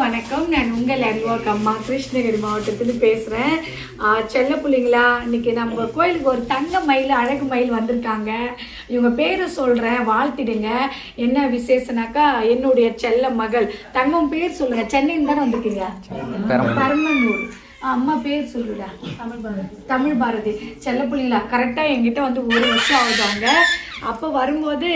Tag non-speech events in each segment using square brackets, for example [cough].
வணக்கம். நான் உங்கள் அருள்வாக்கு அம்மா. கிருஷ்ணகிரி மாவட்டத்தில் பேசுகிறேன் செல்ல பிள்ளைங்களா? இன்னைக்கு நம்ம கோயிலுக்கு ஒரு தங்க மயில் அழகு மயில் வந்திருக்காங்க. இவங்க பேரை சொல்கிறேன் வாழ்த்திடுங்க. என்ன விசேஷனாக்கா என்னுடைய செல்ல மகள். தங்கம் பேர் சொல்லுங்க. சென்னையில் தானே வந்திருக்கீங்க? பரமனூர் ஆ, அம்மா பேர் சொல்லுடா. தமிழ் பாரதி. தமிழ் பாரதி செல்ல கரெக்டாக என்கிட்ட வந்து ஒரு வருஷம் ஆகுதாங்க அப்போ வரும்போது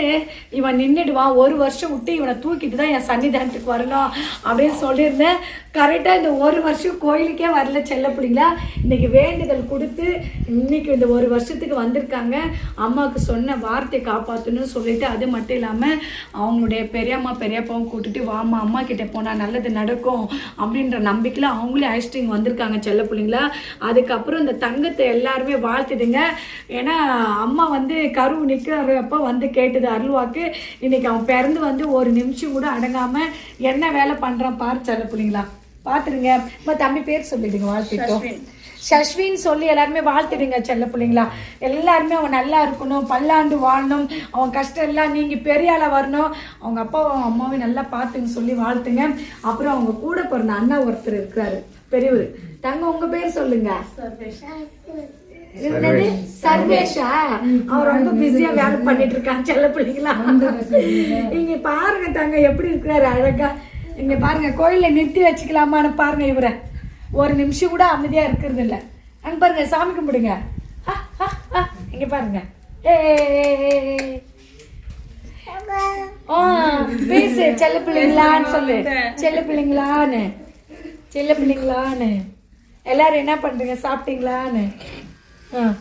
இவன் நின்றுடுவான் ஒரு வருஷம் விட்டு இவனை தூக்கிட்டு தான் என் சன்னிதானத்துக்கு வரணும் அப்படின்னு சொல்லியிருந்தேன். கரெக்டாக இந்த ஒரு வருஷம் கோயிலுக்கே வரல செல்ல பிள்ளைங்களா? இன்னைக்கு வேண்டுதல் கொடுத்து இன்னைக்கு இந்த ஒரு வருஷத்துக்கு வந்திருக்காங்க. அம்மாவுக்கு சொன்ன வார்த்தையை காப்பாற்றணும்னு சொல்லிட்டு அது மட்டும் இல்லாமல் அவங்களுடைய பெரியம்மா பெரியப்பாவும் கூட்டிட்டு வாமா அம்மா கிட்டே போனால் நல்லது நடக்கும் அப்படின்ற நம்பிக்கையில் அவங்களே அழைச்சிட்டு இங்கே வந்திருக்காங்க செல்ல பிள்ளைங்களா? அதுக்கப்புறம் இந்த தங்கத்தை எல்லாருமே வாழ்த்துடுங்க ஏன்னா அம்மா வந்து கருவு நிற்கிறப்ப வந்து கேட்டது அருள்வாக்கு. இன்னைக்கு அவன் பிறந்து வந்து ஒரு நிமிஷம் கூட அடங்காமல் என்ன வேலை பண்ணுறான் பாரு செல்ல பிள்ளைங்களா? பார்த்துடுங்க அம்மா தம்பி பேர் சொல்லிடுங்க வாழ்த்திட்டோம் சஷ்வின் சொல்லி எல்லாருமே வாழ்த்திடுங்க செல்ல பிள்ளைங்களா. எல்லாருமே அவன் நல்லா இருக்கணும் பல்லாண்டு வாழணும். அவன் கஷ்டம் எல்லாம் நீங்க பெரிய ஆளா வரணும். அவங்க அப்பாவும் அம்மாவையும் நல்லா பார்த்துன்னு சொல்லி வாழ்த்துங்க. அப்புறம் அவங்க கூட பிறந்த அண்ணா ஒருத்தர் இருக்கிறாரு. பெரியவர். தங்க உங்க பேர் சொல்லுங்க. என்னது? சர்வேஷா? அவன் ரொம்ப பிஸியா வேலை பண்ணிட்டு இருக்கான் செல்ல பிள்ளைங்களா. இங்க பாருங்க தங்க எப்படி இருக்கிறாரு அழகா. இங்கே பாருங்க கோயிலில் நிறுத்தி வச்சுக்கலாமான்னு பாருங்க இவரை. ஒரு நிமிஷம் கூட அமைதியாக இருக்கிறது இல்லை. அங்கே பாருங்க சாமி கும்பிடுங்க. இங்கே பாருங்க. ஏ ஆ, பேசு செல்ல பிள்ளைங்களான்னு சொல்லு. செல்ல பிள்ளைங்களான்னு. செல்ல பிள்ளைங்களான்னு. எல்லாரும் என்ன பண்ணுறீங்க சாப்பிட்டீங்களான்னு? ஆ.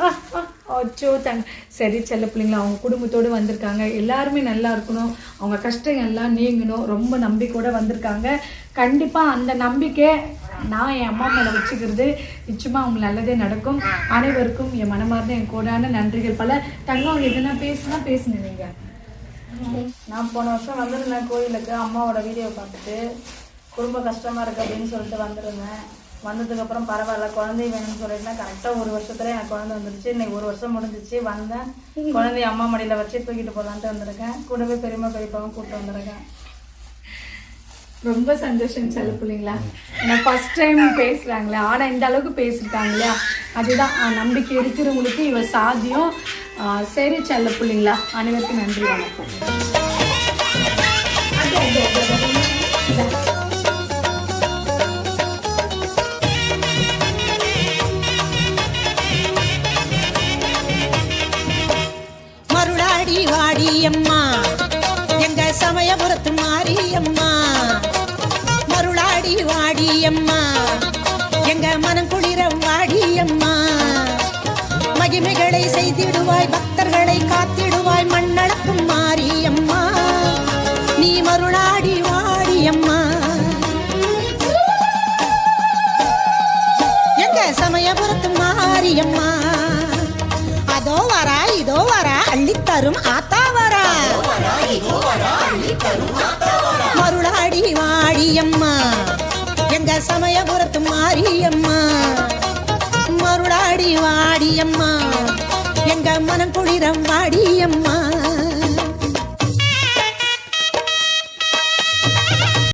ஆ, ஆ, அச்சோ தங்க சரி செல்ல பிள்ளைங்களா அவங்க குடும்பத்தோடு வந்திருக்காங்க. எல்லாருமே நல்லா இருக்கணும். அவங்க கஷ்டம் எல்லாம் நீங்கணும். ரொம்ப நம்பிக்கையோட வந்திருக்காங்க. கண்டிப்பாக அந்த நம்பிக்கை நான் என் அம்மா மேலே வச்சுக்கிறது நிச்சயமாக அவங்க நல்லதே நடக்கும். அனைவருக்கும் என் மனமார்ந்த என் கூடான நன்றிகள் பல. தங்கம் எதுனா பேசுனா பேசுங்க நீங்கள் நான் போன வருஷம் வந்திருந்தேன் கோயிலுக்கு. அம்மாவோட வீடியோ பார்த்துட்டு குடும்ப கஷ்டமாக இருக்கு அப்படின்னு சொல்லிட்டு வந்திருந்தேன். வந்ததுக்கு அப்புறம் பரவாயில்ல குழந்தை வேணும்னு சொல்லிட்டு கரெக்டா ஒரு வருஷத்துல எனக்கு குழந்தை வந்துருச்சு. இன்னைக்கு ஒரு வருஷம் முடிஞ்சிச்சு வந்தேன். [laughs] குழந்தைய அம்மா மடியில வச்சு தூக்கிட்டு போலான்ட்டு வந்திருக்கேன். கூடவே பெரியம்மா பெரியப்பாவும் கூப்பிட்டு வந்திருக்கேன். ரொம்ப சந்தோஷம் செல்ல பிள்ளைங்களா. ஏன்னா ஃபர்ஸ்ட் டைம் பேசுகிறாங்களே ஆனால் இந்த அளவுக்கு பேசியிருக்காங்க இல்லையா? அதுதான் நம்பிக்கை இருக்கிறவங்களுக்கு இவ சாத்தியம் ஆ, சரி செல்ல பிள்ளைங்களா. அனைவருக்கும் நன்றி வணக்கம். மகிமைகளை செய்திடுவாய் பக்தர்களை காத்திடுவாய் மண்ணளக்கும் மாரியம்மா. நீ மருளாடி வாடியம்மா. எங்க சமயபுரத்து மாரியம்மா? அதோ வரா இதோ வரா அள்ளித்தரும் ஆத்தா வரா. மருளாடி வாடியம்மா. எங்க சமயபுரத்து மாரியம்மா. வாடி வாடியம்மா எங்க மனம் குளிரம் வாடியம்மா